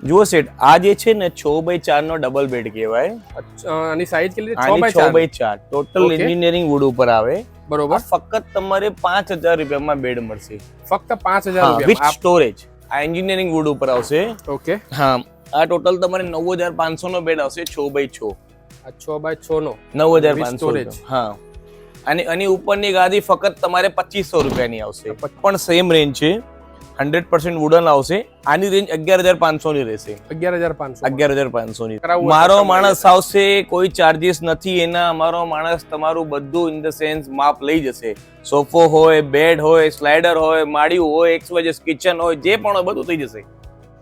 જુઓ સેટ આ જે છે ને છ બાય ચાર નો ડબલ બેડ કહેવાય આની સાઈઝ કેટલી છ? બાય છ બાય ચાર. ટોટલ એન્જિનિયરિંગ વુડ ઉપર આવે. બરોબર. ફક્ત તમારે પાંચ હજાર રૂપિયામાં બેડ મળશે. ફક્ત પાંચ હજાર વિથ રૂપિયા સ્ટોરેજ આ એન્જિનિયરિંગ વુડ ઉપર આવશે. ઓકે હા આ ટોટલ તમારે નવ હજાર પાંચસો નો બેડ આવશે છ બાય છ. આ છ બાય છ નો નવ હજાર પાંચસો. હા. અને એની ઉપરની ગાદી ફક્ત તમારે પચીસો રૂપિયાની આવશે. પણ સેમ રેન્જ છે. હંડ્રેડ પર્સન્ટ વુડન આવશે આની રેન્જ અગિયાર હજાર પાંચસો ની રહેશે. અગિયાર હજાર પાંચસો. અગિયાર હજાર પાંચસો ની મારો માણસ આવશે કોઈ ચાર્જિસ નથી એના અમારો માણસ તમારું બધું ઇન ધ સેન્સ માપ લઈ જશે. સોફો હોય બેડ હોય સ્લાઇડર હોય માળિયું હોય એક્સ વાય કિચન હોય જે પણ હોય બધું થઈ જશે.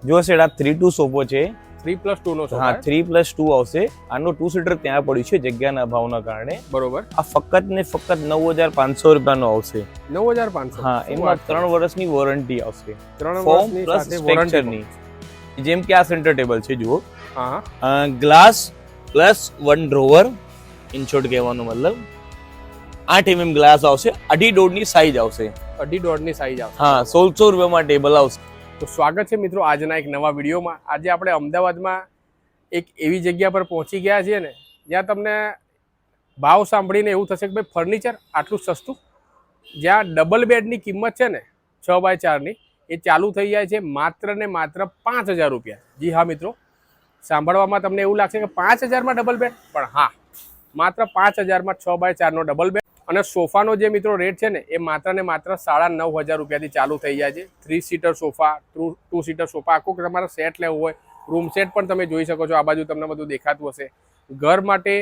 જો સેડા થ્રી ટુ સોફો છે થ્રી પ્લસ ટુ નો હા થ્રી પ્લસ ટુ આવશે. આનો ટુ સીટર ત્યાં પડ્યું છે જગ્યાના અભાવના કારણે. બરોબર. આ ફક્ત ને ફક્ત નવ હજાર પાંચસો રૂપિયાનો આવશે. નવ હજાર પાંચસો. હા એમાં ત્રણ વર્ષની વોરંટી આવશે. ત્રણ વર્ષની સાથે વોરંટી જેમ કે આ સેન્ટર ટેબલ છે જુઓ. હા glass plus one drawer in short કહેવાનો મતલબ. આઠ એમએમ ગ્લાસ આવશે. અઢી દોઢની સાઈઝ આવશે. અઢી દોઢની સાઈઝ આવશે. હા સોળસો રૂપિયામાં ટેબલ આવશે. તો સ્વાગત છે મિત્રો આજના એક નવા વિડીયોમાં. આજે આપણે અમદાવાદમાં એક એવી જગ્યા પર પહોંચી ગયા છીએ ને, જ્યાં તમને ભાવ સાંભળીને એવું થશે કે ભાઈ ફર્નિચર આટલું સસ્તું, જ્યાં ડબલ બેડની કિંમત છે ને, છ બાય ચારની એ ચાલુ થઈ જાય છે માત્ર ને માત્ર પાંચ હજાર રૂપિયા. જી હા મિત્રો, સાંભળવામાં તમને એવું લાગશે કે પાંચ હજારમાં ડબલ બેડ પણ હા, માત્ર પાંચ હજારમાં છ બાય ચારનો ડબલ બેડ અને સોફાનો જે મિત્રો રેટ છે ને, એ માત્ર ને માત્ર સાડા નવ હજાર રૂપિયાથી ચાલુ થઈ જાય છે. Three seater sofa two two seater sofa, આખું તમારે સેટ લેવું હોય. રૂમ સેટ પણ તમે જોઈ શકો છો, આ બાજુ તમને બધું દેખાતું હશે. ઘર માટે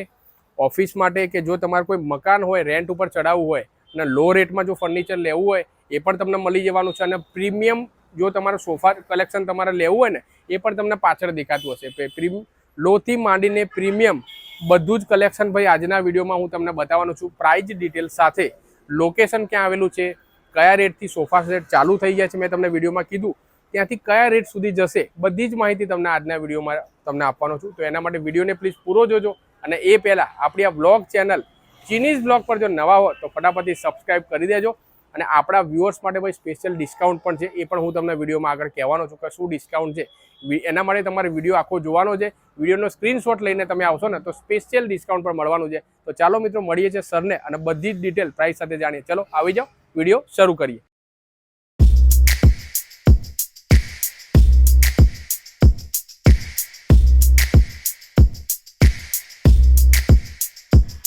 ઓફિસ માટે કે જો તમારે કોઈ મકાન હોય રેન્ટ ઉપર ચડાવવું હોય, અને લો રેટમાં જો ફર્નિચર લેવું હોય, એ પણ તમને મળી જવાનું છે. અને પ્રીમિયમ જો તમારે સોફા કલેક્શન તમારે લેવું હોય ને, એ પણ તમને પાછળ દેખાતું હશે. પ્રીમ લોથી માંડીને પ્રીમિયમ બધું જ કલેક્શન ભાઈ આજના વિડીયોમાં હું તમને બતાવવાનો છું. પ્રાઇઝ ડિટેલ સાથે લોકેશન ક્યાં આવેલું છે, કયા રેટથી સોફા સેટ ચાલુ થઈ ગયા છે મેં તમને વિડીયોમાં કીધું. ત્યાંથી કયા રેટ સુધી જશે, બધી જ માહિતી તમને આજના વિડીયોમાં તમને આપવાનો છું. તો એના માટે વિડીયોને પ્લીઝ પૂરો જોજો. અને એ પહેલાં આપણી આ બ્લોગ ચેનલ ચીનીઝ બ્લોગ પર જો નવા હો તો ફટાફટથી સબસ્ક્રાઈબ કરી દેજો. અને આપણા વ્યુઅર્સ માટે ભાઈ સ્પેશિયલ ડિસ્કાઉન્ટ પણ છે, એ પણ હું તમને વિડીયોમાં આગળ કહેવાનો છું કે શું ડિસ્કાઉન્ટ છે. એના માટે તમારે વીડિયો આખો જોવાનો છે. વિડીયોનો સ્ક્રીનશોટ લઈને તમે આવશો ને, તો સ્પેશિયલ ડિસ્કાઉન્ટ પણ મળવાનું છે. તો ચાલો મિત્રો, મળીએ છીએ સરને અને બધી જ ડિટેલ પ્રાઇસ સાથે જાણીએ. ચલો, આવી જાઓ, વીડિયો શરૂ કરીએ.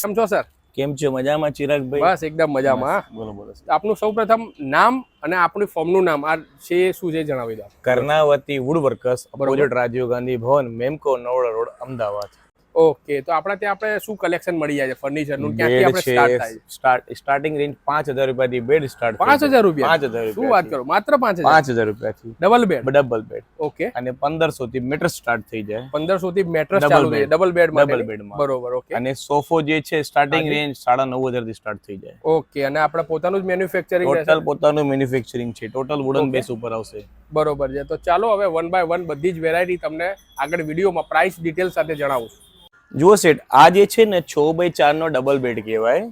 કેમ છો, સર? કેમ છે? મજામાં? ચિરાગભાઈ બસ એકદમ મજામાં. બોલો બોલો. આપનું સૌપ્રથમ નામ અને આપણી ફોર્મનું નામ આ છે શું છે જણાવી દો. Karnavati wood workers. Rajiv Gandhi Bhavan Memco નવડા road Ahmedabad. Okay તો આપણે ત્યાં આપણે શું કલેક્શન મળી જાય છે? ફર્નિચરનું? ક્યાંથી આપણે સ્ટાર્ટ થાય? સ્ટાર્ટ સ્ટાર્ટિંગ રેન્જ પાંચ હજાર રૂપિયાથી બેડ સ્ટાર્ટ પાંચ હજાર રૂપિયા? પાંચ હજાર શું વાત કરો? માત્ર પાંચ હજાર? રૂપિયા થી double bed double bed okay. અને 1500 થી મેટર સ્ટાર્ટ થઈ જાય. 1500 થી મેટર ચાલુ થઈ જાય. ડબલ બેડ ડબલ બેડમાં. બરોબર ઓકે. અને સોફો જે છે સ્ટાર્ટિંગ રેન્જ સાડા નવ હજારથી સ્ટાર્ટ થઈ જાય. ઓકે અને આપણે પોતાનું જ મેન્યુફેક્ચરિંગ ટોટલ પોતાનું મેન્યુફેક્ચરિંગ છે. Total wooden. બેસ ઉપર આવશે. બરોબર છે. તો ચાલો હવે વન બાય વન બધી જ વેરાયટી તમને આગળ વિડીયોમાં પ્રાઇસ ડિટેલ સાથે જણાવું. છું જુઓ સેટ આ જે છે ને છ બાય ચાર નો ડબલ બેડ કહેવાય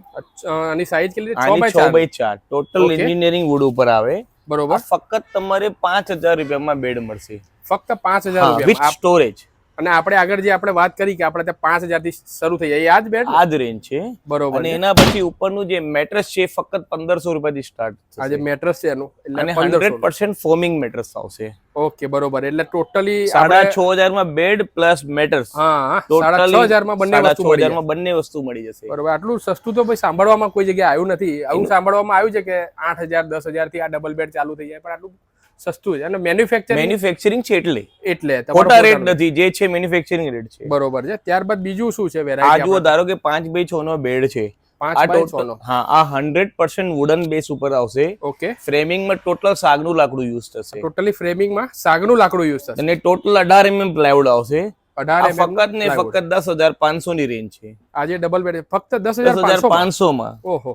આની સાઈઝ કેટલી છે? છ બાય ચાર? ટોટલ એન્જિનિયરિંગ વુડ ઉપર આવે. બરોબર. ફક્ત તમારે પાંચ હજાર રૂપિયામાં બેડ મળશે. ફક્ત પાંચ હજાર રૂપિયા સ્ટોરેજ અને આપણે આગળ જે આપણે વાત કરી કે આપણે ત્યાં પાંચ હજારથી શરૂ થઈ જાય આ જ બેડ આ જ રેન્જ છે. બરોબર અને એના પછી ઉપરનું જે મેટ્રેસ છે ફક્ત પંદરસો રૂપિયાથી સ્ટાર્ટ આ જે મેટ્રેસ છે એનું અને હંડ્રેડ પર્સન્ટ ફોમિંગ મેટ્રેસ આવશે. ઓકે બરોબર. એટલે ટોટલી સાડા છ હજારમાં બેડ પ્લસ મેટર્સ હા. સાડા છ હજારમાં બંને વસ્તુ મળી જાય. માં બંને વસ્તુ મળી જશે. બરોબર. આટલું સસ્તું તો ભાઈ સાંભળવામાં કોઈ જગ્યાએ આવ્યું નથી. આવું સાંભળવામાં આવ્યું છે કે આઠ હજાર દસ હજારથી આ ડબલ બેડ ચાલુ થઈ જાય પણ આટલું સસ્તું છે. અને મેન્યુફેક્ચર મેન્યુફેક્ચરિંગ છે એટલે. એટલે ખોટા રેટ નથી. જે છે મેન્યુફેક્ચરિંગ રેટ છે. બરોબર છે. ત્યારબાદ બીજું શું છે આ વેરાયટી જુઓ ધારો કે પાંચ બાય 6 નો બેડ છે. આ નો. હા આ હંડ્રેડ પર્સન્ટ વુડન બેસ ઉપર આવશે. ઓકે. ફ્રેમિંગમાં ટોટલ સાગનું લાકડું યુઝ થશે. ટોટલી ફ્રેમિંગમાં સાગનું લાકડું યુઝ થશે. અને ટોટલ અઢાર એમએમ પ્લાયવુડ આવશે. અઢાર ફક્ત ને ફક્ત દસ હજાર પાંચસો ની રેન્જ છે. આજે ડબલ બેડ ફક્ત દસ હજાર પાંચસો માં ઓહો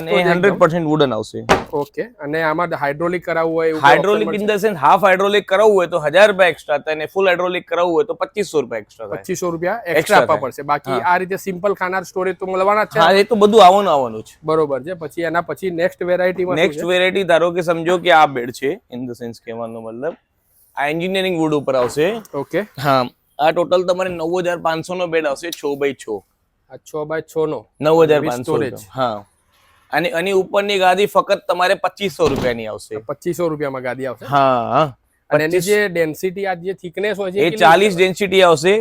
અને હંડ્રેડ પર્સન્ટ વુડન આવશે ઓકે અને આમાં હાઇડ્રોલિક કરાવવું હોય hydraulic in the sense half hydraulic કરાવવું હોય તો હજાર રૂપિયા એક્સ્ટ્રા થાય અને ફૂલ હાઇડ્રોલિક કરાવવું હોય તો પચીસો રૂપિયા એક્સ્ટ્રા પચીસો રૂપિયા એક્સ્ટ્રા આપવા પડશે. બાકી આ રીતે સિમ્પલ ખાનાર સ્ટોરેજ તો મળવાના છે. હા એ તો બધું આવવાનું આવવાનું છે બરોબર છે. પછી એના પછી નેક્સ્ટ વેરાયટી નેક્સ્ટ વેરાયટી ધારો કે સમજો કે આ બેડ છે ઇન ધ સેન્સ કહેવાનો મતલબ. આ એન્જિનિયરિંગ વુડ ઉપર આવશે. ઓકે હા. આ ટોટલ તમારે નવ હજાર પાંચસો નો બેડ આવશે છ બાય છ. આ છ બાય છ નો? નવ હજાર પાંચસો. હા. અને એની ઉપરની ગાદી ફક્ત તમારે પચીસો રૂપિયાની આવશે. પચીસો રૂપિયામાં ગાદી આવશે? હા હા. અને એની જે ડેન્સિટી આ જે થિકનેસ હોય છે એ ડેન્સિટી આવશે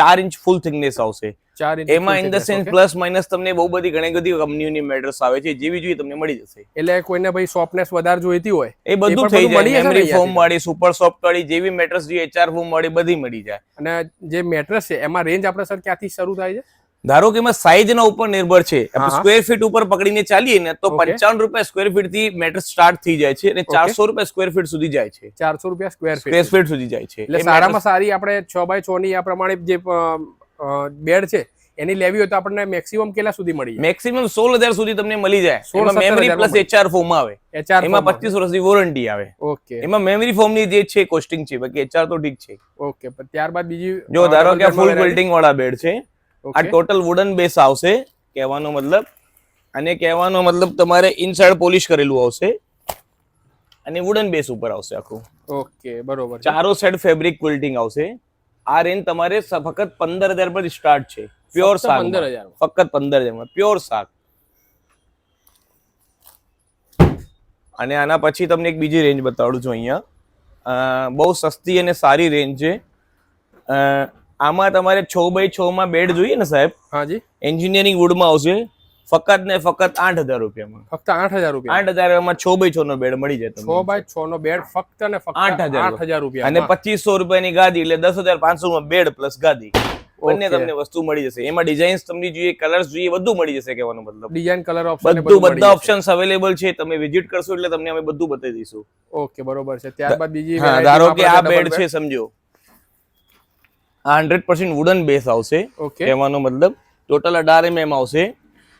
ચાર ઇંચ ફૂલ થિકનેસ આવશે. ચાર inch એમાં full in the sense plus minus તમને બહુ બધી ઘણી બધી કંપનીઓની મેટર્સ આવે છે જેવી જોઈએ તમને મળી જશે. એટલે કોઈને ભાઈ સોફ્ટનેસ વધારે જોઈતી હોય એ બધું થઈ જાય મેમરી અહીંયાથી? વાળી સુપર સોફ્ટ વાળી જેવી મેટર્સ જોઈએ એચઆર ફોર્મ વાળી બધી મળી જાય. અને જે મેટર્સ છે એમાં રેન્જ આપણે સર ક્યાંથી શરૂ થાય છે? ધારો કે એમાં સાઈઝ ના ઉપર નિર્ભર છે. સ્ક્વેર ફીટ ઉપર પકડીને ચાલીએ ને તો. પંચાવન રૂપિયા સ્ક્વેર ફીટથી મેટર સ્ટાર્ટ થઈ જાય છે અને ચારસો રૂપિયા સ્ક્વેર ફીટ સુધી જાય છે. ચારસો રૂપિયા સ્ક્વેર સ્ક્વેર ફીટ સુધી જાય છે. એટલે સારામાં સારી આપણે છ બાય છ ની આ પ્રમાણે જે બેડ છે એની લેવી હોય તો આપણને મેક્સિમમ કેટલા સુધી મળી જાય? મેક્સિમમ સોળ હજાર સુધી તમને મળી જાય. 16 એમાં મેમરી પ્લસ એચઆર ફોર્મ આવે. એચઆર એમાં પચીસ વર્ષની વોરંટી આવે. ઓકે એમાં મેમરી ફોર્મની જે છે કોસ્ટિંગ છે બાકી એચઆર તો ઠીક છે. ઓકે ત્યારબાદ બીજી જો ધારો કે ફૂલ? બિલ્ડિંગ વાળા બેડ છે આ ટોટલ વુડન બેસ આવશે કહેવાનો મતલબ. અને કહેવાનો મતલબ તમારે ઇનસાઇડ પોલિશ કરેલું આવશે. અને વુડન બેસ ઉપર આવશે આખું. ઓકે બરોબર. ચારો સાઈડ ફેબ્રિક ક્વિલ્ટિંગ આવશે. આ રેન્જ તમારે ફક્ત પંદર હજાર પર સ્ટાર્ટ છે. પ્યોર શાક પંદર હજાર ફક્ત પંદર હજાર પ્યોર શાક. અને આના પછી તમને એક બીજી રેન્જ બતાડું છું અહીંયા. બહુ સસ્તી અને સારી રેન્જ છે. આમાં તમારે છ બાય છ માં બેડ જોઈએ ને સાહેબ? હાજી એન્જિનિયરિંગ વુડમાં આવશે. ફક્ત ને ફક્ત આઠ હજાર રૂપિયામાં. ફક્ત આઠ હજાર રૂપિયા. આઠ હજારમાં છ બાય છ નો બેડ મળી જાય છ બાય છ નો બેડ ફક્ત ને ફક્ત આઠ હજાર આઠ હજાર રૂપિયા. અને પચીસો રૂપિયાની ગાદી એટલે દસ હજાર પાંચસો માં બેડ પ્લસ ગાદી. બંને તમને વસ્તુ મળી જશે. એમાં ડિઝાઇન્સ તમને જોઈએ કલર્સ જોઈએ બધું મળી જશે કહેવાનો મતલબ. ડિઝાઇન કલર ઓપ્શન બધું બધા ઓપ્શન્સ અવેલેબલ છે. તમે વિઝિટ કરશો એટલે તમને અમે બધું બતાવી દઈશું. ઓકે બરોબર છે. ત્યારબાદ બીજી ધારો કે આ બેડ છે સમજો. હંડ્રેડ પર્સન્ટ વુડન બેસ આવશે. ઓકે મતલબ ટોટલ અઢાર એમ એમ આવશે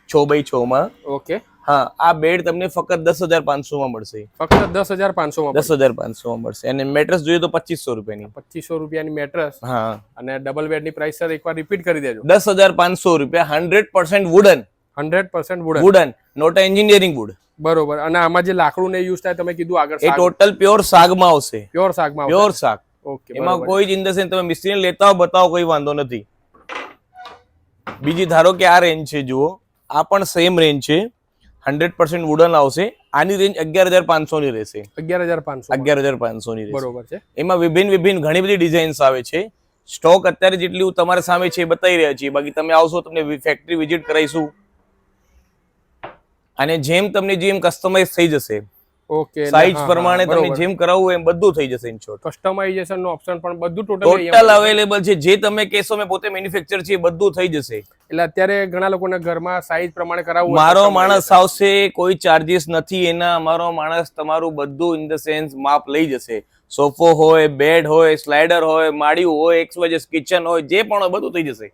છ બાય છ માં. ઓકે હા આ બેડ તમને ફક્ત દસ હજાર પાંચસો માં મળશે. ફક્ત દસ હજાર પાંચસો માં દસ હજાર પાંચસો માં મળશે. અને મેટ્રસ જોઈએ તો પચીસો રૂપિયાની. પચીસો રૂપિયાની મેટ્રસ હા. અને ડબલ બેડની પ્રાઇસ સર એકવાર રિપીટ કરી દેજો. દસ હજાર પાંચસો રૂપિયા hundred percent wooden hundred percent wooden wooden not engineering wood બરોબર. અને આમાં જે લાકડું ને યુઝ થાય તમે કીધું આગળ એ ટોટલ પ્યોર સાગમાં આવશે. પ્યોર સાગમાં પ્યોર શાક ઓકે એમાં કોઈ જ ઇન ધ સેન્સ તમે મિસ્ત્રીને લેતા હો બતાવો કોઈ વાંધો નથી. બીજી ધારો કે આ રેન્જ છે જુઓ. આ પણ સેમ રેન્જ છે. હંડ્રેડ પર્સન્ટ વુડન આવશે. આની રેન્જ અગિયાર હજાર પાંચસો ની રહેશે. અગિયાર હજાર પાંચસો. અગિયાર હજાર પાંચસો ની બરોબર છે. એમાં વિભિન્ન વિભિન્ન ઘણી બધી ડિઝાઇન્સ આવે છે. સ્ટોક અત્યારે જેટલી હું તમારા સામે છે એ બતાવી રહ્યા છીએ. બાકી તમે આવશો તમને ફેક્ટરી વિઝિટ કરાવીશું. અને જેમ તમને જેમ કસ્ટમાઇઝ થઈ જશે ઓકે સાઇઝ પ્રમાણે તમે જેમ કરાવવું એમ બધું થઈ જશે ઇન શોર્ટ કસ્ટમાઇઝેશન નો ઓપ્શન પણ બધું ટોટલ ટોટલ અવેલેબલ છે. જે તમે કહેશો મે પોતે મેન્યુફેક્ચર છે બધું થઈ જશે. એટલે અત્યારે ઘણા લોકોને ઘરમાં સાઇઝ પ્રમાણે કરાવવું મારો માણસ આવશે કોઈ ચાર્જીસ નથી એના. અમારો માણસ તમારું બધું ઇન ધ સેન્સ માપ લઈ જશે. સોફો હોય બેડ હોય સ્લાઇડર હોય માળિયું હોય એક્સ વાય કિચન હોય જે પણ હોય બધું થઈ જશે.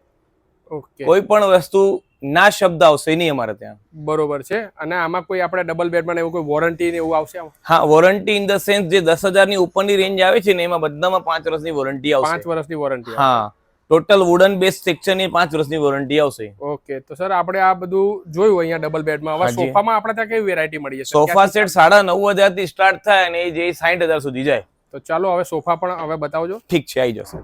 ઓકે કોઈ પણ વસ્તુ ના શબ્દ આવશે નહીં અમારે ત્યાં. બરોબર છે. અને આમાં કોઈ આપણે ડબલ બેડમાં ને એવું કોઈ વોરંટી ને એવું આવશે હા વોરંટી ઇન ધ સેન્સ જે દસ હજારની ઉપરની રેન્જ આવે છે ને એમાં બધામાં પાંચ વર્ષની વોરંટી પાંચ આવશે વર્ષની વોરંટી હા. ટોટલ વુડન બેઝ સેક્શનની પાંચ વર્ષની વોરંટી આવશે. ઓકે તો સર આપણે આ બધું જોયું અહીંયા ડબલ બેડમાં હવે સોફામાં આપણે ત્યાં કેવી વેરાયટી મળી જશે? સોફા સેટ સાડા નવ હજારથી સ્ટાર્ટ થાય અને એ જે સાઠ હજાર સુધી જાય. તો ચાલો હવે સોફા પણ હવે બતાવજો. ઠીક છે આવી જશે.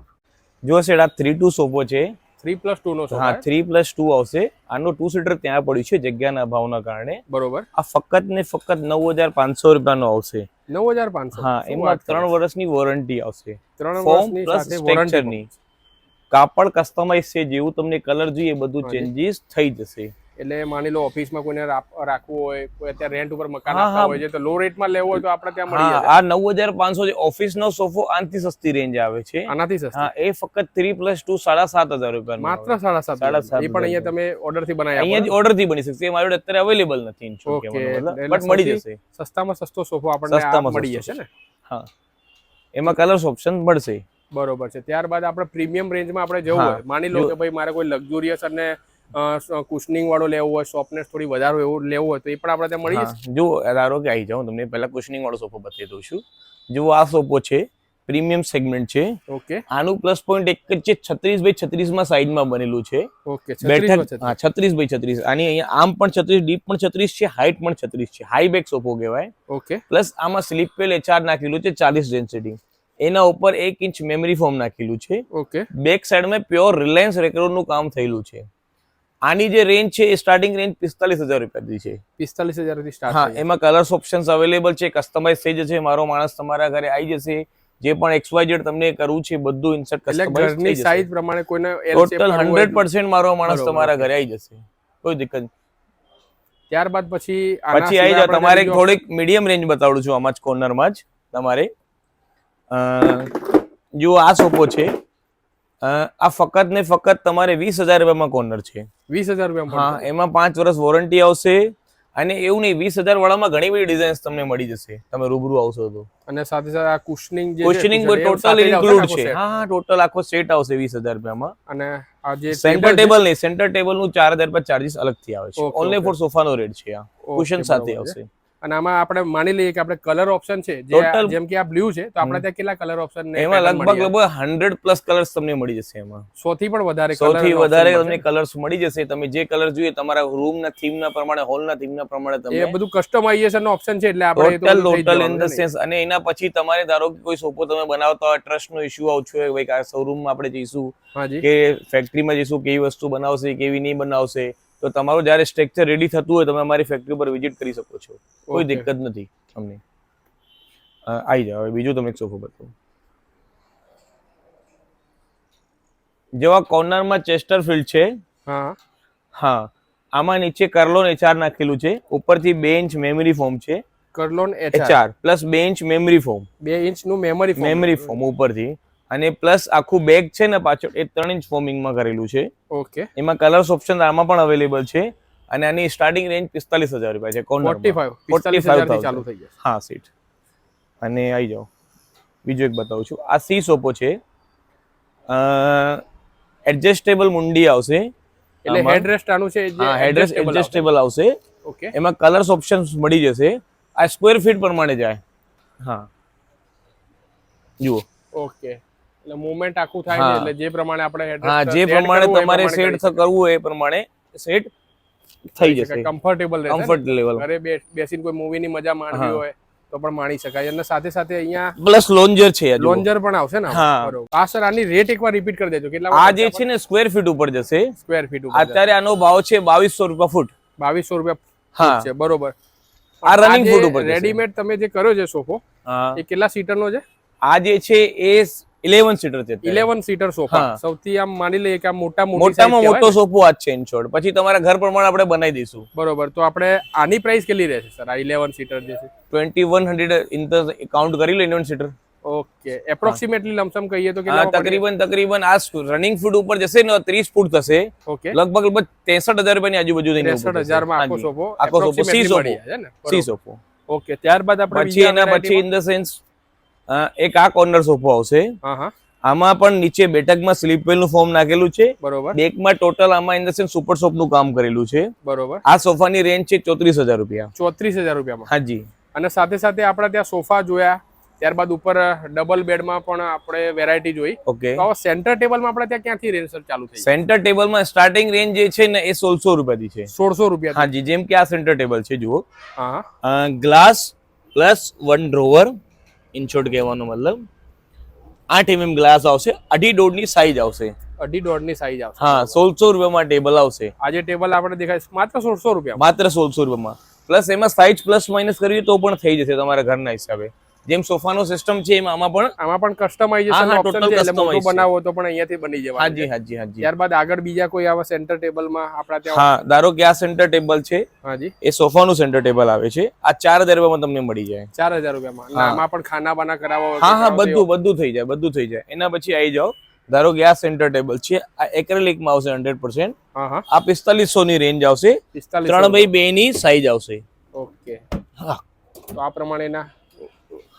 જો સેટ આ થ્રી ટુ સોફો છે. થ્રી પ્લસ ટુ નો હા થ્રી પ્લસ ટુ આવશે. આનો ટુ સીટર ત્યાં પડ્યું છે જગ્યાના અભાવના કારણે. બરોબર. આ ફક્ત ને ફક્ત નવ હજાર પાંચસો રૂપિયાનો આવશે. નવ હજાર પાંચસો. હા એમાં ત્રણ વર્ષની વોરંટી આવશે. ત્રણ ફોર્મ પ્લસ સ્ટ્રક્ચરની કાપડ કસ્ટમાઇઝ છે જેવું તમને કલર જોઈએ બધું ચેન્જીસ થઈ જશે. એટલે માની લો ઓફિસમાં કોઈને રાખવું હોય કોઈ અત્યારે રેન્ટ ઉપર મકાન આપતા હોય છે તો લો રેટમાં લેવો હોય તો આપણે ત્યાં મળી જાય. આ નવ હજાર પાંચસો જે ઓફિસનો સોફો આનાથી સસ્તી રેન્જ આવે છે. આનાથી સસ્તી. હા એ ફક્ત થ્રી પ્લસ ટુ સાડા સાત હજાર રૂપિયા માત્ર સાડા સાત સાડા સાત એ પણ અહીંયા તમે ઓર્ડરથી બનાવી અહીંયા જ ઓર્ડરથી બની શકશે. મારી અત્યારે અવેલેબલ નથી ઓકે. but મળી જશે. સસ્તામાં સસ્તો સોફો આપણને સસ્તામાં મળી જશે ને? હા. એમાં કલર્સ ઓપ્શન મળશે. બરોબર છે. ત્યારબાદ આપણે પ્રીમિયમ રેન્જમાં આપણે જવું હોય. માની લો કે ભાઈ મારે કોઈ લક્ઝુરિયસ અને કુશનિંગ વાળો લેવો હોય સોફ્ટનેસ થોડી વધારે એવું લેવું હોય તો એ પણ આપણે ત્યાં મળી જશે જો ધારો કે આવી જાઉં તમને પહેલા કુશનિંગ વાળો સોફો બતાવી દઉં છું. જો આ સોફો છે પ્રીમિયમ સેગમેન્ટ છે. ઓકે. આનું પ્લસ પોઈન્ટ એક જ છે છત્રીસ બાય છત્રીસમાં સાઈડમાં બનેલું છે. ઓકે બેઠક હા છત્રીસ બાય છત્રીસ. આની અહીંયા આમ પણ છત્રીસ ડીપ પણ છત્રીસ છે હાઈટ પણ છત્રીસ છે. હાઈ બેક સોફો કહેવાય. ઓકે. પ્લસ આમાં સ્લીપ પેલ એચઆર નાખેલું છે ચાલીસ ડેન્સિટી એના ઉપર એક ઇંચ મેમરી ફોર્મ નાખેલું છે. ઓકે. બેક સાઈડમાં પ્યોર રિલાયન્સ રેક્રોનું કામ થયેલું છે. આની જે રેન્જ છે એ સ્ટાર્ટિંગ રેન્જ પિસ્તાલીસ હજાર રૂપિયાથી છે. પિસ્તાલીસ હજારથી હા એમાં કલર્સ ઓપ્શન્સ અવેલેબલ છે કસ્ટમાઇઝ થઈ જશે મારો માણસ તમારા ઘરે આવી જશે જે પણ એક્સ વાય ઝેડ તમને કરવું છે બધું ઇન્સર્ટ કસ્ટમાઇઝ સાઈઝ પ્રમાણે કોઈને ટોટલ કરવું હંડ્રેડ હોય પર્સન્ટ મારો માણસ તમારા ઘરે આવી જશે. કોઈ દિક્કત નહીં. ત્યારબાદ પછી પછી આવી જાવ તમારે થોડીક મીડિયમ રેન્જ બતાવડું છું આમાં જ કોર્નરમાં જ. તમારે જુઓ આ સોફો છે. આ ફક્ત ને ફક્ત તમારે વીસ હજાર રૂપિયામાં કોર્નર છે. વીસ હજાર રૂપિયા હા એમાં પાંચ વર્ષ વોરંટી આવશે અને એવું નહીં વીસ હજાર વાળામાં ઘણી બધી ડિઝાઇન્સ તમને મળી જશે. તમે રૂબરૂ આવશો તો. અને સાથે સાથે આ કુશનિંગ જે કુશનિંગ ટોટલ ઇન્ક્લુડ છે. હા ટોટલ આખો સેટ આવશે વીસ હજાર રૂપિયામાં. અને આ જે સેન્ટર ટેબલ નહીં સેન્ટર ટેબલનું ચાર હજાર પર ચાર્જિસ અલગથી આવે છે. ઓનલી. ફોર સોફાનો રેટ છે આ. કુશન સાથે આવશે. અને આમાં આપણે માની લઈએ કે આપણે કલર ઓપ્શન છે જેમ કે આ બ્લુ છે તો આપણે ત્યાં કેટલા કલર ઓપ્શન એમાં લગભગ લગભગ હંડ્રેડ પ્લસ કલર્સ તમને મળી જશે એમાં. સૌથી પણ વધારે સૌથી option વધારે તમને કલર્સ મળી જશે. તમે જે કલર જોઈએ તમારા રૂમ ના થીમ ના પ્રમાણે હોલ ના થીમ ના પ્રમાણે એ તમે બધું કસ્ટમાઇઝેશન નો ઓપ્શન છે એટલે આપણે total total in the sense અને એના પછી તમારે ધારો કે કોઈ સોફો તમે બનાવતા હોય ટ્રસ્ટ નો ઇશ્યુ આવશે ભાઈ આ શોરૂમમાં આપણે જઈશું કે ફેક્ટરીમાં જઈશું કેવી વસ્તુ બનાવશે કેવી નહીં બનાવશે તો તમારું જ્યારે સ્ટ્રક્ચર રેડી થતું હોય તમે અમારી ફેક્ટરી પર વિઝિટ કરી શકો છો. કોઈ. દિક્કત નથી અમને. આવી જાવ હવે બીજું તમે એક સોફો બતાવો. જેવા કોર્નરમાં ચેસ્ટર ફિલ્ડ છે હા. હા આમાં નીચે કર્લોન એચઆર નાખેલું છે. ઉપરથી બે ઇંચ મેમરી ફોર્મ છે. કર્લોન એચઆર એચઆર પ્લસ બે ઇંચ મેમરી ફોર્મ બે ઇંચનું મેમરી મેમરી ફોર્મ ઉપરથી. અને પ્લસ આખું બેગ છે ને પાછળ એ ત્રણ ઇંચ ફોર્મિંગમાં કરેલું છે. ઓકે. એમાં કલર્સ ઓપ્શન આમાં પણ અવેલેબલ છે. અને આની સ્ટાર્ટિંગ રેન્જ પિસ્તાલીસ હજાર રૂપિયા છે કોર્નર ચાલુ થઈ જશે. હા સીટ અને આવી જાઓ. બીજું એક બતાવું છું. આ સી સોપો છે. એડજસ્ટેબલ મુંડી આવશે. એટલે હેડરેસ્ટ આનું છે હા હેડરેસ્ટ. એડજસ્ટેબલ આવશે. ઓકે. એમાં કલર્સ ઓપ્શન મળી જશે. આ સ્ક્વેર ફીટ પ્રમાણે જાય. હા. જુઓ. ઓકે. એટલે મૂવમેન્ટ આખું થાય એટલે જે પ્રમાણે આપણે હા જે પ્રમાણે તમારે સેટ કરવું એ પ્રમાણે સેટ થઈ જશે. કમ્ફર્ટેબલ રહેશે કમ્ફર્ટ લેવલ ઘરે બે- બેસીને કોઈ મૂવી ની મજા માણવી હોય તો પણ માણી શકાય. અને સાથે સાથે અહીંયા પ્લસ લોન્જર છે લોન્જર પણ આવશે ને હા. બરોબર. આ સર આની રેટ એકવાર રિપીટ કરી દેજો. કેટલા આ જે છે ને સ્ક્વેર ફીટ ઉપર જશે. સ્ક્વેર ફીટ ઉપર અત્યારે આનો ભાવ છે 2200 રૂપિયા ફૂટ 2200 રૂપિયા હા. છે બરોબર. આ રનિંગ ફૂટ ઉપર રેડીમેડ તમે જે કર્યો છે સોફો એ કેટલા સીટર નો છે? આ જે છે એ ઇલેવન સીટર છે ઇલેવન સીટર સોફા સૌથી આમ માની લઈએ કે આ મોટા મોટામાં મોટો સોફો આ છે ઇન પછી તમારા ઘર પ્રમાણે આપણે બનાવી દઈશું. બરોબર. તો આપણે આની પ્રાઇસ કેટલી રહેશે સર આ ઇલેવન સીટર જે છે. Twenty one hundred in the count કરી લો eleven seater okay approximately lump sum કહીએ તો કેટલા તકરીબન તકરીબન આ રનિંગ ફૂટ ઉપર જશે ને ત્રીસ ફૂટ થશે. ઓકે લગભગ લગભગ ત્રેસઠ હજાર રૂપિયાની આજુબાજુ થઈને ઊભું ત્રેસઠ થશે. હજારમાં આખો સોફો આખો સોફો સી સોફો ઓકે ત્યારબાદ આપણે પછી એના પછી ઇન ધ સેન્સ એક આ કોર્નર સોફો આવશે. હા હા. આમાં પણ નીચે બેઠકમાં સ્લીપવેલનું ફોર્મ નાખેલું છે. બરોબર. બેકમાં ટોટલ આમાં ઇન ધ સેન્સ સુપર સોપનું કામ કરેલું છે. બરોબર. આ સોફાની રેન્જ છે ચોત્રીસ હજાર રૂપિયા. ચોત્રીસ હજાર રૂપિયામાં. હાજી અને સાથે સાથે આપણે ત્યાં સોફા જોયા ત્યારબાદ ઉપર ડબલ બેડમાં પણ આપણે વેરાયટી જોઈ. ઓકે. તો સેન્ટર ટેબલમાં આપણે ત્યાં ક્યાંથી રેન્જ સર ચાલુ થઈ સેન્ટર ટેબલમાં સ્ટાર્ટિંગ રેન્જ જે છે ને એ સોળસો રૂપિયાથી છે. સોળસો રૂપિયા હાજી જેમ કે આ સેન્ટર ટેબલ છે જુઓ. Glass plus one drawer in short કહેવાનો મતલબ આઠ એમએમ ગ્લાસ આવશે અઢી દોઢની સાઈઝ આવશે. અઢી દોઢની સાઈઝ આવશે. હા સોળસો રૂપિયામાં ટેબલ આવશે. આજે ટેબલ આપણે દેખાય માત્ર સોળસો રૂપિયા માત્ર સોળસો રૂપિયામાં. પ્લસ એમાં સાઈઝ પ્લસ માઇનસ કરવી તો પણ થઈ જશે તમારા ઘરના હિસાબે. જેમ સોફાનો સિસ્ટમ છે એમાં આમાં પણ આમાં પણ કસ્ટમાઇઝેશન ઓપ્શન છે એટલે મોટું બનાવો તો પણ અહીંયાથી બની જવાનું હાજી હાજી હાજી. ત્યારબાદ આગળ બીજા કોઈ આવા સેન્ટર ટેબલમાં આપણા ત્યાં હા ધારો કે આ સેન્ટર ટેબલ છે હાજી. એ સોફાનું સેન્ટર ટેબલ આવે છે. આ ચાર હજાર રૂપિયામાં તમને મળી જાય. ચાર હજાર રૂપિયામાં. આમાં પણ ખાના બાના કરાવો હા હા બધું બધું થઈ જાય બધું થઈ જાય. એના પછી આવી જાઓ. ધારો કે આ સેન્ટર ટેબલ છે આ એક્રેલિકમાં આવશે હંડ્રેડ પર્સન્ટ હા હા. આ પિસ્તાલીસો ની રેન્જ આવશે ત્રણ બાય બે ની સાઈઝ આવશે. ઓકે. હા. તો આ પ્રમાણેના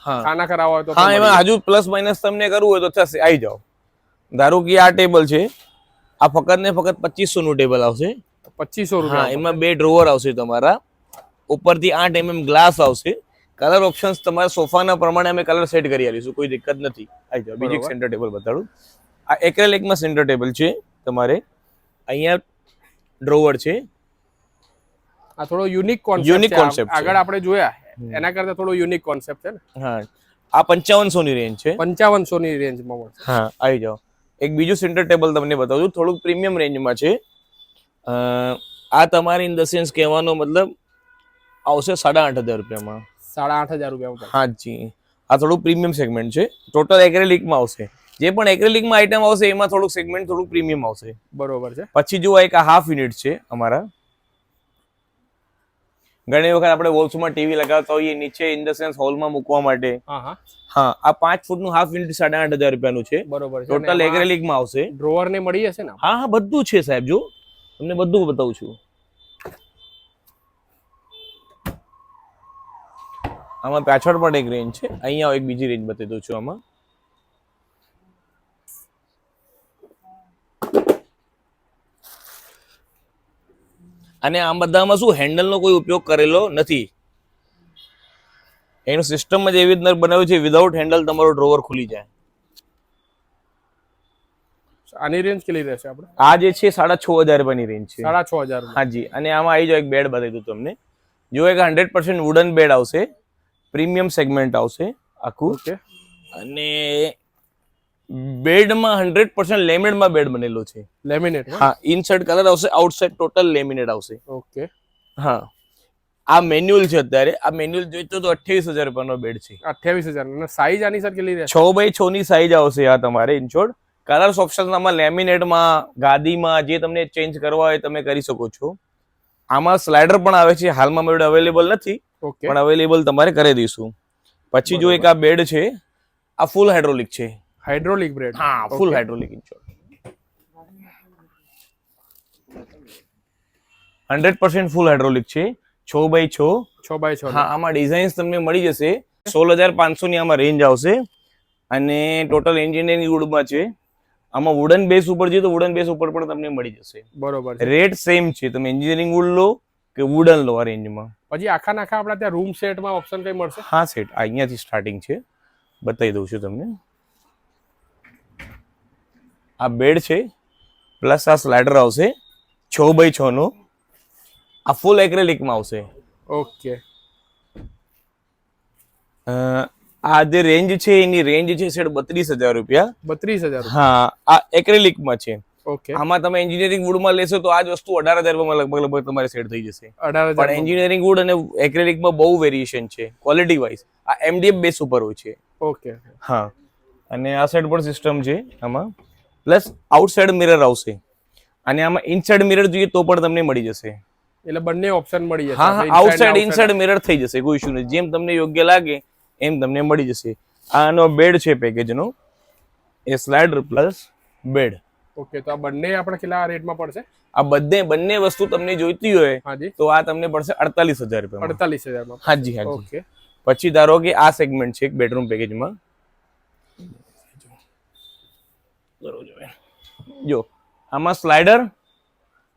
ખાના કરાવવા હોય તો હા એમાં હજુ પ્લસ માઇનસ તમને કરવું હોય તો થશે. આવી જાઓ. ધારો કે આ ટેબલ છે આ ફક્ત ને ફક્ત પચીસો નું ટેબલ આવશે. પચીસો રૂપિયા એમાં બે ડ્રોવર આવશે તમારા. ઉપરથી આઠ એમએમ ગ્લાસ આવશે. કલર ઓપ્શન્સ તમારા સોફાના પ્રમાણે અમે કલર સેટ કરી આવીશું કોઈ દિક્કત નથી. આવી જાઓ. બીજું. સેન્ટર ટેબલ બતાડું. આ એક્રેલિકમાં સેન્ટર ટેબલ છે તમારે. અહીંયા ડ્રોવર છે. આ થોડો યુનિક કોન્સેપ્ટ યુનિક કોન્સેપ્ટ આગળ આપણે જોયા. એના કરતા થોડો યુનિક કોન્સેપ્ટ છે ને. હા. આ પંચાવનસો ની રેન્જ છે. પંચાવનસો ની રેન્જમાં મળશે. હા આવી જાઓ. એક બીજું સેન્ટર ટેબલ તમને બતાવું છું. થોડુંક પ્રીમિયમ રેન્જમાં છે. આ તમારી ઇન ધ સેન્સ કહેવાનો મતલબ આવશે સાડા આઠ હજાર રૂપિયામાં. સાડા આઠ હજાર રૂપિયા હા જી. આ થોડું પ્રીમિયમ સેગમેન્ટ છે. ટોટલ એક્રેલિકમાં આવશે. જે પણ એક્રેલિકમાં આઈટમ આવશે એમાં થોડુંક સેગમેન્ટ થોડુંક પ્રીમિયમ આવશે. બરોબર છે. પછી જો એક આ હાફ યુનિટ છે અમારા. ઘણી વખત આપણે વોલ્સમાં ટીવી લગાવતા હોઈએ નીચે ઇન ધ સેન્સ હોલમાં મૂકવા માટે. હા આ પાંચ ફૂટનું હાફ યુનિટ સાડા આઠ હજાર રૂપિયાનું છે. બરોબર ટોટલ એક્રેલિકમાં આવશે. ડ્રોવર ને મળી હશે ને હા હા બધું છે સાહેબ જો. તમને બધું બતાવું છું. આમાં પાછળ પણ એક રેન્જ છે. અહીંયા એક બીજી રેન્જ બતાવી દઉં છું આમાં. અને આ બધામાં શું હેન્ડલનો કોઈ ઉપયોગ કરેલો નથી. એનું સિસ્ટમ જ એવી રીતના બનાવ્યું છે વિધાઉટ હેન્ડલ તમારો ડ્રોવર ખુલી જાય. આની રેન્જ કેટલી રહેશે આપણે આ જે છે સાડા છ હજાર રૂપિયાની રેન્જ છે. સાડા છ હજાર હાજી અને આમાં આવી જાવ એક બેડ બતાવી દઉં તમને. જો એક હંડ્રેડ પર્સન્ટ વુડન બેડ આવશે પ્રીમિયમ સેગમેન્ટ આવશે આખું. અને બેડમાં હંડ્રેડ પર્સન્ટ લેમિનેટમાં બેડ બનેલો છે. લેમિનેટ હા ઇનસાઇડ કલર આવશે આઉટસાઇડ ટોટલ લેમિનેટ આવશે. ઓકે. હા. આ મેન્યુઅલ છે અત્યારે. આ મેન્યુઅલ જોઈતો તો અઠ્યાવીસ હજાર રૂપિયાનો બેડ છે. અઠ્યાવીસ હજાર. અને સાઈઝ આની સર કેટલી છ બાય છ ની સાઈઝ આવશે આ તમારે ઇનશોર્ટ કલર્સ ઓપ્શન આમાં લેમિનેટમાં ગાદીમાં જે તમને ચેન્જ કરવા હોય તમે કરી શકો છો. આમાં સ્લાઇડર પણ આવે છે. હાલમાં બેડ અવેલેબલ નથી ઓકે. પણ અવેલેબલ તમારે કરી દઈશું. પછી જો એક આ બેડ છે આ ફૂલ હાઇડ્રોલિક છે. હાઇડ્રોલિક બ્રેડ હા full hydraulic in short hundred percent full hydraulic છે. છ બાય છ. છ બાય છ. હા આમાં ડિઝાઇન્સ તમને મળી જશે. સોળ હજાર પાંચસો ની આમાં રેન્જ આવશે. અને ટોટલ એન્જિનિયરિંગ વુડમાં છે. આમાં વુડન બેઝ ઉપર છે તો વુડન બેઝ ઉપર પણ તમને મળી જશે. બરોબર રેટ સેમ છે. તમે એન્જિનિયરિંગ વુડ લો કે વુડન લો આ રેન્જમાં પછી આખા નાખા આપણા ત્યાં રૂમ સેટમાં ઓપ્શન કઈ મળશે? હા સેટ આ અહીંયાથી સ્ટાર્ટિંગ છે. બતાવી દઉં છું તમને. આ બેડ છે. પ્લસ આ સ્લાઇડર આવશે. છ બાય છ નો. આ ફૂલ એક્રેલિકમાં આવશે. ઓકે. આ જે રેન્જ છે એની રેન્જ છે સેડ બત્રીસ હજાર રૂપિયા. બત્રીસ હજાર હા આ એક્રેલિકમાં છે. ઓકે. આમાં તમે એન્જિનિયરિંગ વુડમાં લેશો તો આ જ વસ્તુ અઢાર હજાર રૂપિયામાં લગભગ લગભગ તમારે સેટ થઈ જશે. પણ એન્જિનિયરિંગ વુડ અને એક્રેલિકમાં બહુ વેરિએશન છે ક્વોલિટી વાઇઝ આ એમડીએફ બેસ ઉપર હોય છે. ઓકે. હા. અને આ સાઈડ પણ સિસ્ટમ છે આમાં. પ્લસ આઉટસાઇડ મિરર આવશે. અને આમાં ઇનસાઇડ મિરર જોઈએ તો પણ તમને મળી જશે. એટલે બંને ઓપ્શન મળી જશે. હા આઉટસાઇડ ઇનસાઇડ મિરર થઈ જશે કોઈ ઇશ્યુ નહીં. જેમ તમને યોગ્ય લાગે એમ તમને મળી જશે. આનો બેડ છે પેકેજનો એ સ્લાઇડર પ્લસ બેડ ઓકે તો આ બંને આપણે કેટલા રેટમાં પડશે? આ બધે બંને વસ્તુ તમને જોઈતી હોય તો આ તમને પડશે અડતાલીસ હજાર રૂપિયા અડતાલીસ હજારમાં. હાજી હાજી. ઓકે પછી ધારો કે આ સેગમેન્ટ છે એક બેડરૂમ પેકેજમાં જો આમાં સ્લાઇડર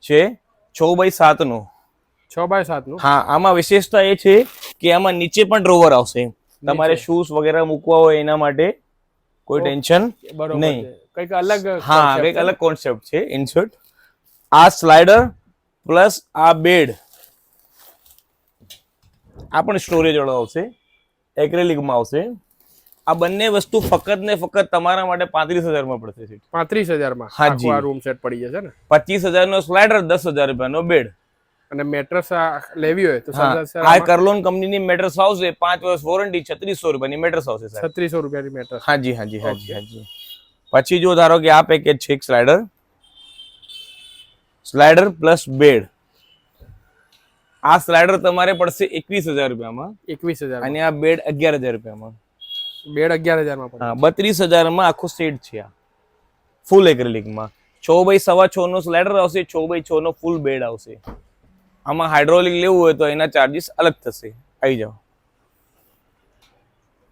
છે છ બાય સાત નો. છ બાય સાતનું? હા આમાં વિશેષતા એ છે કે આમાં નીચે પણ ડ્રોવર આવશે. તમારે શૂઝ વગેરે મૂકવા હોય એના માટે કોઈ ટેન્શન બરોબર નહીં. કંઈક અલગ હા કંઈક અલગ કોન્સેપ્ટ છે ઇન્સર્ટ આ સ્લાઇડર પ્લસ આ બેડ આ પણ સ્ટોરેજ વાળો આવશે. એક્રેલિકમાં આવશે. આ બંને વસ્તુ ફક્ત ને ફક્ત તમારા માટે પાંત્રીસ હજારમાં પડશે છે પાંત્રીસ હજારમાં? હાજી. આ રૂમ સેટ પડી જશે ને? પચીસ હજારનો સ્લાઇડર દસ હજાર રૂપિયાનો બેડ અને મેટ્રસ લેવી હોય તો આ કરલોન કંપનીની મેટ્રસ આવશે પાંચ વર્ષ વોરંટી છત્રીસો રૂપિયાની મેટ્રસ આવશે છત્રીસો રૂપિયાની મેટ્રસ હાજી હાજી હાજી હાજી. પછી જો ધારો કે આ પેકેજ છે એક સ્લાઇડર સ્લાઇડર પ્લસ બેડ આ સ્લાઇડર તમારે પડશે એકવીસ હજાર રૂપિયામાં. એકવીસ હજાર અને આ બેડ અગિયાર હજાર રૂપિયામાં. બેડ અગિયાર હજારમાં પડે. હા, બત્રીસ હજારમાં આખો સેટ છે આ. ફૂલ એક્રેલિકમાં છ બાય સવા છ નો સ્લાઇડર આવશે, છ બાય છ નો ફૂલ બેડ આવશે. આમાં હાઇડ્રોલિક લેવું હોય તો એના ચાર્જીસ અલગ થશે. આવી જાઓ.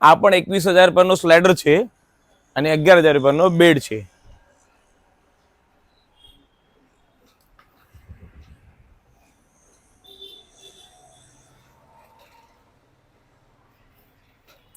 આ પણ એકવીસ હજાર પરનો સ્લાઇડર છે અને અગિયાર હજાર રૂપિયાનો બેડ છે.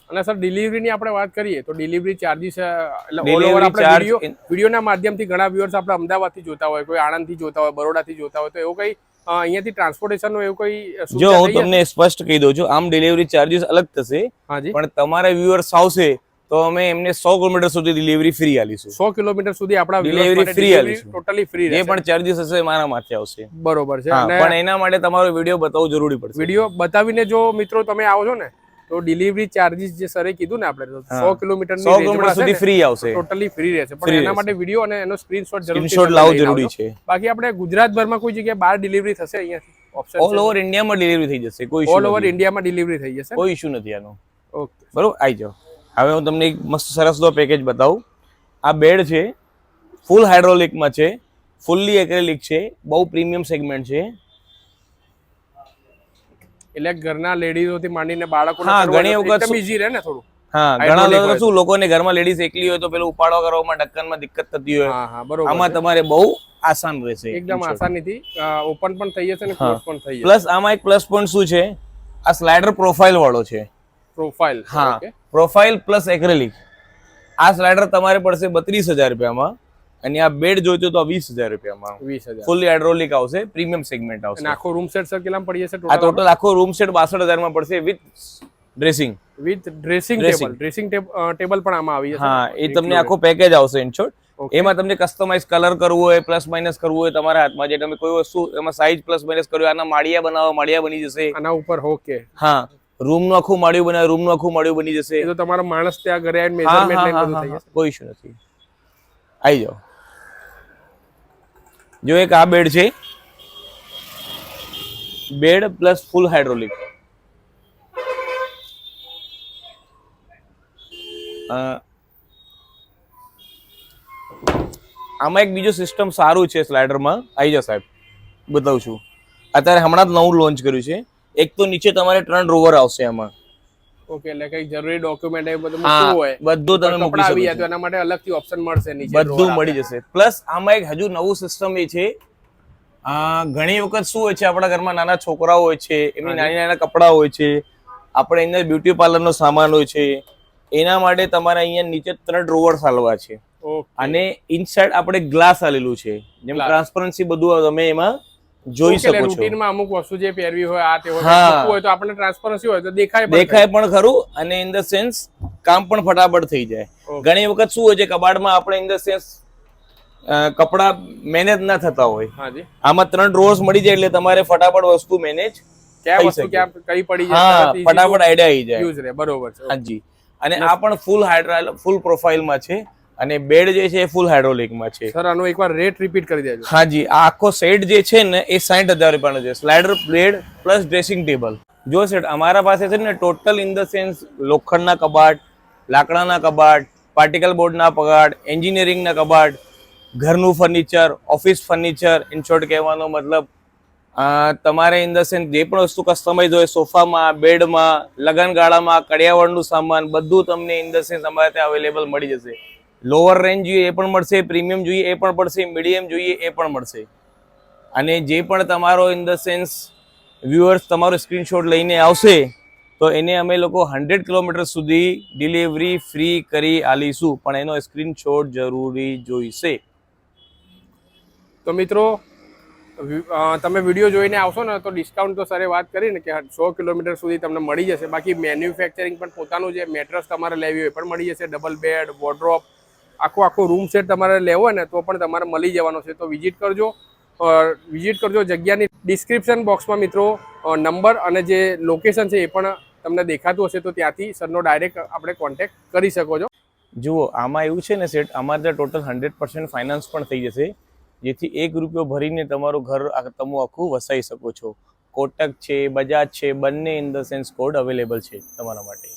અને સર ડિલિવરીની આપણે વાત કરીએ તો ડિલિવરી ચાર્જિસ એટલે ઓલ ઓવર આપણે વીડિયો વિડીયોના માધ્યમથી ઘણા વ્યુઅર્સ આપણે અમદાવાદથી જોતા હોય કોઈ આણંદથી જોતા હોય બરોડાથી જોતા હોય તો એવો કંઈ અહીંયાથી ટ્રાન્સપોર્ટેશનનું એવું કોઈ જો હું તમને સ્પષ્ટ કહી દઉં છું આમ ડિલિવરી ચાર્જીસ અલગ થશે પણ તમારા વ્યુઅર્સ આવશે તો અમે એમને સો કિલોમીટર સુધી ડિલિવરી ફ્રી આલીશું. સો કિલોમીટર સુધી આપણા ડિલિવરી ફ્રી આલીશું. ટોટલી ફ્રી જે પણ ચાર્જીસ હશે મારા માથે આવશે. બરોબર છે પણ એના માટે તમારો વીડિયો બતાવવો જરૂરી પડશે. વીડિયો બતાવીને જો મિત્રો તમે આવો છો ને તો ડિલિવરી ચાર્જીસ જે સરે કીધું ને આપણે. સો કિલોમીટર સો કિલોમીટર સુધી ફ્રી આવશે. ટોટલી ફ્રી રહેશે. પણ એના માટે વીડિયો અને એનો સ્ક્રીનશોટ જરૂર સ્ક્રીનશોટ લાવવો જરૂરી છે. બાકી આપણે ગુજરાતભરમાં કોઈ જગ્યાએ બહાર ડિલિવરી થશે અહીંયાથી? ઓપ્શન ઓલ ઓવર ઇન્ડિયામાં ડિલિવરી થઈ જશે. કોઈ ઓલ ઓવર ઇન્ડિયામાં ડિલિવરી થઈ જશે કોઈ ઇશ્યુ નથી આનો. ઓકે બરોબર? આવી જાઓ. હવે હું તમને એક મસ્ત સરસ પેકેજ બતાવું. આ બેડ છે. ફૂલ હાઇડ્રોલિકમાં છે. ફૂલ્લી એક્રેલિક છે. બહુ પ્રીમિયમ સેગમેન્ટ છે. એટલે ઘરના લેડીઝોથી માંડીને બાળકો હા, ઘણી વખત બીજી રહે ને થોડું. હા ઘણા લોકો શું લોકોને ઘરમાં લેડીઝ એકલી હોય તો પેલું ઉપાડવા કરવામાં ઢક્કનમાં દિક્કત થતી હોય. આમાં તમારે બહુ આસાન રહેશે એકદમ આસાનીથી ઓપન પણ થઈ જશે અને. ક્લોઝ પણ થઈ જશે. પ્લસ આમાં એક પ્લસ પોઈન્ટ શું છે? આ સ્લાઇડર પ્રોફાઇલ વાળો છે. પ્રોફાઇલ હા પ્રોફાઇલ પ્લસ એક્રેલિક આ સ્લાઇડર તમારે પડશે બત્રીસ હજાર રૂપિયામાં. અને આ બેડ જોઈતો તો વીસ હજાર રૂપિયામાં વીસ હજાર. ફૂલી હાઇડ્રોલિક આવશે પ્રીમિયમ સેગમેન્ટ આવશે. અને આખો રૂમ સેટ સર કેટલા પડી જશે આ ટોટલ આખો રૂમ સેટ બાસઠ હજારમાં પડશે with dressing with dressing table dressing table પણ આમાં આવી જશે. હા એ તમને આખો પેકેજ આવશે ઇન શોર્ટ એમાં તમને કસ્ટમાઇઝ કલર કરવો હોય પ્લસ માઇનસ કરવું હોય તમારા હાથમાં. જે તમે કોઈ વસ્તુ એમાં સાઈઝ પ્લસ માઇનસ કર્યું આના માળિયા બનાવો માળિયા બની જશે. આના ઉપર ઓકે હા રૂમનું આખું માળિયું બનાવે રૂમનું આખું માળિયું બની જશે. તો તમારો માણસ ત્યાં ઘરે આવીને મેઝરમેન્ટ લઈને બધું થઈ જશે. કોઈ ઇશ્યુ નથી. આવી જાઓ. જો એક આ બેડ છે, બેડ પ્લસ ફૂલ હાઇડ્રોલિક. આમાં એક બીજું સિસ્ટમ સારું છે સ્લાઇડરમાં આવી જાઓ સાહેબ, બતાવું છું. અત્યારે હમણાં જ નવું લોન્ચ કર્યું છે. એક તો નીચે તમારે ત્રણ રોવર આવશે આમાં. ઓકે એટલે કઈ જરૂરી ડોક્યુમેન્ટ એ બધું મૂકવું હોય બધું તમે મૂકી શકો છો. એના માટે અલગથી ઓપ્શન મળશે નીચે બધું મળી જશે. પ્લસ આમાં એક હજુ નવું સિસ્ટમ એ છે. આ ઘણી વખત શું હોય છે આપણા ઘરમાં નાના છોકરાઓ હોય છે એમની નાની નાના કપડાં હોય છે આપણે અહીંયા બ્યુટી પાર્લરનો સામાન હોય છે એના માટે તમારે અહીંયા નીચે ત્રણ ડ્રોવર સાલવા છે. અને ઇનસાઇડ આપણે ગ્લાસ આલેલું છે. જેમ. ટ્રાન્સપરન્સી બધું તમે એમાં જોઈ શકો છો. રૂટીનમાં અમુક વસ્તુ જે પહેરવી હોય આ તે હોય તો આપણને ટ્રાન્સપરન્સી હોય તો દેખાય દેખાય પણ ખરું અને ઇન ધ સેન્સ કામ પણ ફટાફટ થઈ જાય. ઘણી વખત શું હોય છે કબાડમાં આપણે ઇન ધ સેન્સ કપડા મેનેજ ના થતા હોય. હાજી આમાં ત્રણ ડ્રોર્સ મળી જાય એટલે તમારે ફટાફટ વસ્તુ મેનેજ ક્યાં વસ્તુ. ક્યાં કઈ પડી હા જાય ફટાફટ આઈડિયા આવી જાય. યુઝ રહે બરોબર છે હાજી અને આ પણ ફૂલ હાઇડ્રા ફૂલ પ્રોફાઇલમાં છે. અને બેડ જે છે એ ફૂલ હાઇડ્રોલિકમાં છે. સર આનો એકવાર રેટ રિપીટ કરી દેજો. હાજી આ આખો સેટ જે છે ને એ સાઠ હજાર રૂપિયાનો છે. Slider bed plus dressing table જો સેટ અમારા પાસે છે ને ટોટલ ઇન ધ સેન્સ લોખંડના કબાટ લાકડાના કબાટ પાર્ટિકલ બોર્ડના કબાટ એન્જિનિયરિંગના કબાટ ઘરનું furniture office furniture in short કહેવાનો મતલબ તમારે ઇન ધ સેન્સ જે પણ વસ્તુ કસ્ટમાઇઝ હોય સોફામાં બેડમાં લગનગાળામાં કડિયાવળનું સામાન બધું તમને ઇન ધ સેન્સ અમારે ત્યાં અવેલેબલ મળી જશે. લોઅર રેન્જ જોઈએ એ પણ મળશે પ્રીમિયમ જોઈએ એ પણ પડશે મીડિયમ જોઈએ એ પણ મળશે. અને જે પણ તમારો ઇન ધ સેન્સ વ્યુઅર્સ તમારો સ્ક્રીનશોટ લઈને આવશે, તો એને અમે લોકો હંડ્રેડ કિલોમીટર સુધી ડિલિવરી ફ્રી કરી આલીશું, પણ એનો સ્ક્રીનશોટ જરૂરી જોઈશે. તો મિત્રો તમે વીડિયો જોઈને આવશો ને, તો ડિસ્કાઉન્ટ તો સરે વાત કરીને કે સો કિલોમીટર સુધી તમને મળી જશે. બાકી મેન્યુફેક્ચરિંગ પણ પોતાનું જે મેટ્રસ તમારે લેવી હોય પણ મળી જશે ડબલ બેડ વોર્ડ્રોપ આખો આખો રૂમ સેટ તમારે લેવો હોય ને તો પણ તમારે મળી જવાનો છે. તો વિઝિટ કરજો. વિઝિટ કરજો જગ્યાની ડિસ્ક્રિપ્શન બોક્સમાં મિત્રો નંબર અને જે લોકેશન છે એ પણ તમને દેખાતું હશે તો ત્યાંથી સરનો ડાયરેક્ટ આપણે કોન્ટેક્ટ કરી શકો છો. જુઓ, આમાં એવું છે ને સેટ અમારે ત્યાં ટોટલ હંડ્રેડ પર્સન્ટ ફાઇનાન્સ પણ થઈ જશે. જેથી એક રૂપિયો ભરીને તમારું ઘર તમે આખું વસાવી શકો છો. કોટક છે, બજાજ છે, બંને in the sense code available છે તમારા માટે.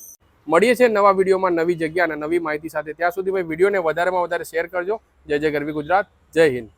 મળીએ છીએ નવા વિડીયોમાં નવી જગ્યા અને નવી માહિતી સાથે. ત્યાં સુધી ભાઈ વિડીયોને વધારેમાં વધારે શેર કરજો. જય જય ગરવી ગુજરાત. જય હિન્દ.